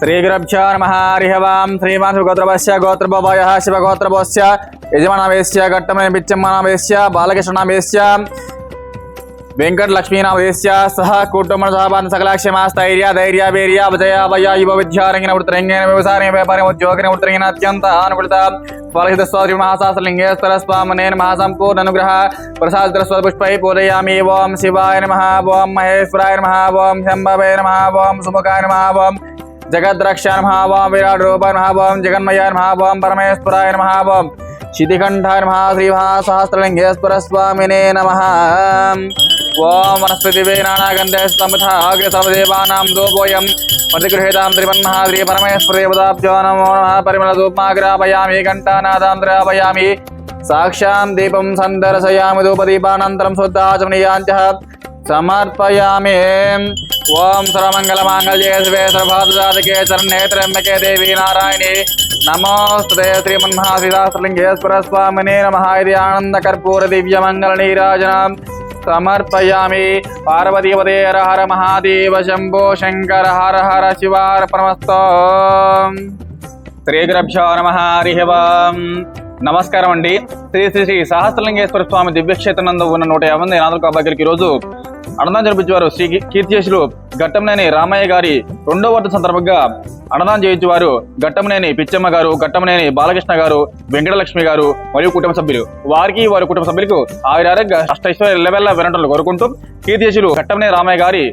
श्रीगुरभ्यो नमः हरिहवां श्रीमान् गोत्रपस्य गोत्रपवयः शिवगोत्रपस्य घट्टमय घट्टमनिपिच्चम्मानावेश्य बालकृष्णनावेश्य, वेङ्कटलक्ष्मीनावेश्य, सह कुटुम्बसहपान् सकलाक्षमास्थैर्य धैर्यावीर्य अभजय युव युवविद्यारङ्गिन वृत्तरङ्गेन व्यवसायेन व्यापारेण उद्योगेन वृत्तरङ्गेन अत्यन्त आनुकृता फलहितस्वादिमहासास्त्रलिङ्गेश्वरस्वामनेन महासम्पूर्णनुग्रह प्रसादस्वपुष्पै पूजयामि, ओं शिवाय नमः, ओं महेश्वराय नमः, ओं शम्भवे नमः, ओं सुमुखाय नमः, ओं जगद्रक्षा महावाम विराट रूप महावाम जगन्मय महावाम परमेश्वराय महावाम शितिकंठाय महाश्रीमहा सहस्रलिंगेश्वर स्वामिने नमः। ओम वनस्पतिवे नानागन्धे स्तम्भथाग्रे सर्वदेवानां दोपोऽयं प्रतिगृहीतां त्रिपन्महाद्रि परमेश्वरदेवताब्जो नमो नमः। परिमलधूपमाग्रापयामि, घण्टानादां द्रापयामि साक्षां दीपं सन्दर्शयामि, धूपदीपानन्तरं शुद्धाचमनीयाञ्च। సమర్పయామి. ఓం సర్వమంగళమాంగళ్యే శివే సర్వాదకే చరణే త్ర్యంబకే దేవి నారాయణి. నమోస్తే శ్రీమన్మహాశ్రీదాసలింగేశ్వర స్వామిని నమ ఇది ఆనంద కర్పూర దివ్యమంగళ నీరాజనం. సమర్పయామి. పార్వతీపదే హర హర మహాదేవ శంభో శంకర హర హర శివార్పణమస్తో. శ్రీ గురభ్యో నమ హరి నమస్కారం అండి శ్రీ శ్రీ శ్రీ సహస్రలింగేశ్వర స్వామి దివ్యక్షేత్రం నందు ఉన్న నూట యాభై నాలుగు అబ్బాయిలకి ఈరోజు అన్నదానం జరిపించేవారు శ్రీ కీర్తిశేషులు ఘట్టంనేని రామయ్య గారి రెండో వర్త సందర్భంగా అన్నదానం చేయించేవారు ఘట్టంనేని పిచ్చమ్మ గారు ఘట్టంనేని బాలకృష్ణ గారు వెంకటలక్ష్మి గారు మరియు కుటుంబ సభ్యులు. వారికి వారి కుటుంబ సభ్యులకు ఆయురారోగ్య అష్టైశ్వర్య లెవెల్ల వినటలు కోరుకుంటూ కీర్తిశులు ఘట్టంనేని రామయ్య గారి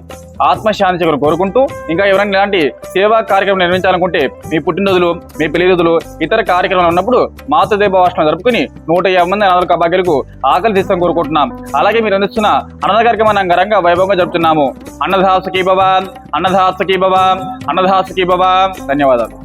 ఆత్మశాంతి కోరుకుంటూ ఇంకా ఎవరైనా ఇలాంటి సేవా కార్యక్రమం నిర్మించాలనుకుంటే మీ పుట్టినరోజులు మీ పెళ్ళి రోజులు ఇతర కార్యక్రమాలు ఉన్నప్పుడు మాతృదేవ జరుపుకుని నూట యాభై మంది అనాథ కబాకీలకు ఆకలి తీస్తాం కోరుకుంటున్నాం. అలాగే మీరు అందిస్తున్న అన్నద కార్యక్రమాన్ని అంగరంగా వైభవంగా జరుపుతున్నాము. అన్నదాసకి బాబా అన్నదాసకి బాబా అన్నదాసకి బాబా ధన్యవాదాలు.